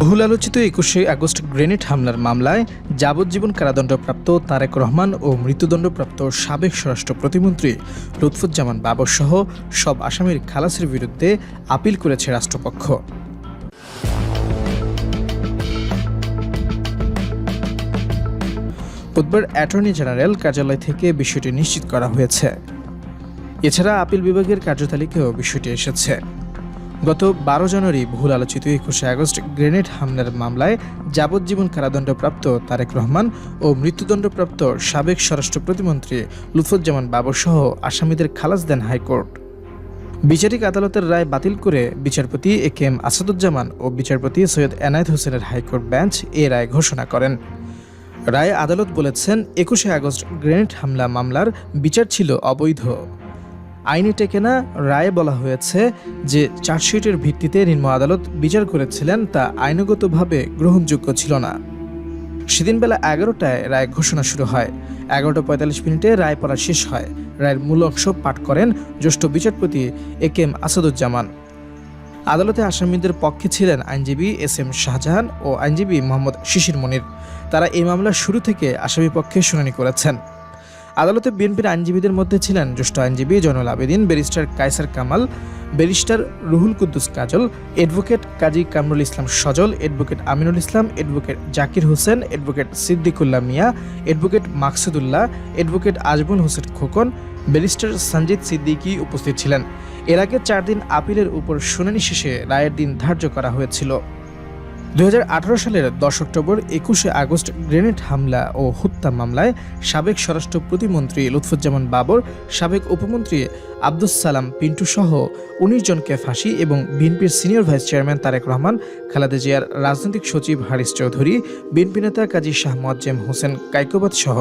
বহুল আলোচিত একুশে আগস্ট গ্রেনেড হামলার মামলায় যাবজ্জীবন কারাদণ্ডপ্রাপ্ত তারেক রহমান ও মৃত্যুদণ্ডপ্রাপ্ত সাবেক স্বরাষ্ট্র প্রতিমন্ত্রী লুৎফুজ্জামান বাবর সহ সব আসামির খালাসের বিরুদ্ধে আপিল করেছে রাষ্ট্রপক্ষ। বুধবার অ্যাটর্নি জেনারেল কার্যালয় থেকে বিষয়টি নিশ্চিত করা হয়েছে। এছাড়া আপিল বিভাগের কার্যতালিকায়ও বিষয়টি এসেছে। গত বারো জানুয়ারি ভুল আলোচিত একুশে আগস্ট গ্রেনেড হামলার মামলায় যাবজ্জীবন কারাদণ্ডপ্রাপ্ত তারেক রহমান ও মৃত্যুদণ্ডপ্রাপ্ত সাবেক স্বরাষ্ট্র প্রতিমন্ত্রী লুৎফুজ্জামান বাবর সহ আসামিদের খালাস দেন হাইকোর্ট। বিচারিক আদালতের রায় বাতিল করে বিচারপতি এ কে এম আসাদুজ্জামান ও বিচারপতি সৈয়দ এনায়েত হোসেনের হাইকোর্ট বেঞ্চ এ রায় ঘোষণা করেন। রায়ে আদালত বলেছেন, একুশে আগস্ট গ্রেনেড হামলা মামলার বিচার ছিল অবৈধ। আইনি টেকেনা রায়ে বলা হয়েছে যে চার্জশিটের ভিত্তিতে নিম্ন আদালত বিচার করেছিলেন তা আইনগতভাবে গ্রহণযোগ্য ছিল না। সেদিন বেলা এগারোটায় রায় ঘোষণা শুরু হয়। এগারোটা পঁয়তাল্লিশ মিনিটে রায় পড়া শেষ হয়। রায়ের মূল অংশ পাঠ করেন জ্যেষ্ঠ বিচারপতি এ কে এম আসাদুজ্জামান। আদালতে আসামিদের পক্ষে ছিলেন আইনজীবী এস এম শাহজাহান ও আইনজীবী মোহাম্মদ শিশির মনির। তারা এই মামলার শুরু থেকে আসামি পক্ষে শুনানি করেছেন। আদালতে বিএনপির আইনজীবীদের মধ্যে ছিলেন জ্যেষ্ঠ আইনজীবী Zainul Abedin, barrister Kaiser Kamal, barrister Ruhul Quddus Kajal, advocate Kazi Kamrul Islam Sajal, advocate Aminul Islam, advocate Zakir Hossain, advocate Siddiqullah Miah, advocate Maksudullah, advocate Azmul Hossain Khokon, barrister Sanjit Siddiqui উপস্থিত ছিলেন। এর আগে চার দিন আপিলের উপর শুনানি শেষে রায়ের দিন ধার্য করা হয়েছিল। দু হাজার আঠেরো সালের দশ অক্টোবর একুশে আগস্ট গ্রেনেড হামলা ও হত্যা মামলায় সাবেক স্বরাষ্ট্র প্রতিমন্ত্রী লুৎফুজ্জামান বাবর, সাবেক উপমন্ত্রী আব্দুস সালাম পিন্টু সহ উনিশ জনকে ফাঁসি এবং বিএনপির senior vice chairman Tarique Rahman, Khaleda জিয়ার রাজনৈতিক সচিব হারিস চৌধুরী, বিএনপি নেতা কাজী শাহ মোয়াজ্জেম হোসেন কাইকোবাদ সহ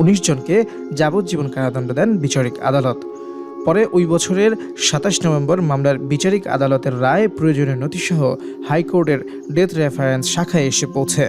উনিশ জনকে যাবজ্জীবন কারাদণ্ড দেন বিচারিক আদালত। পরে ওই বছরের সাতাশ নভেম্বর মামলার বিচারিক আদালতের রায় প্রয়োজনীয় নথিসহ হাইকোর্টের ডেথ রেফারেন্স শাখায় এসে পৌঁছে।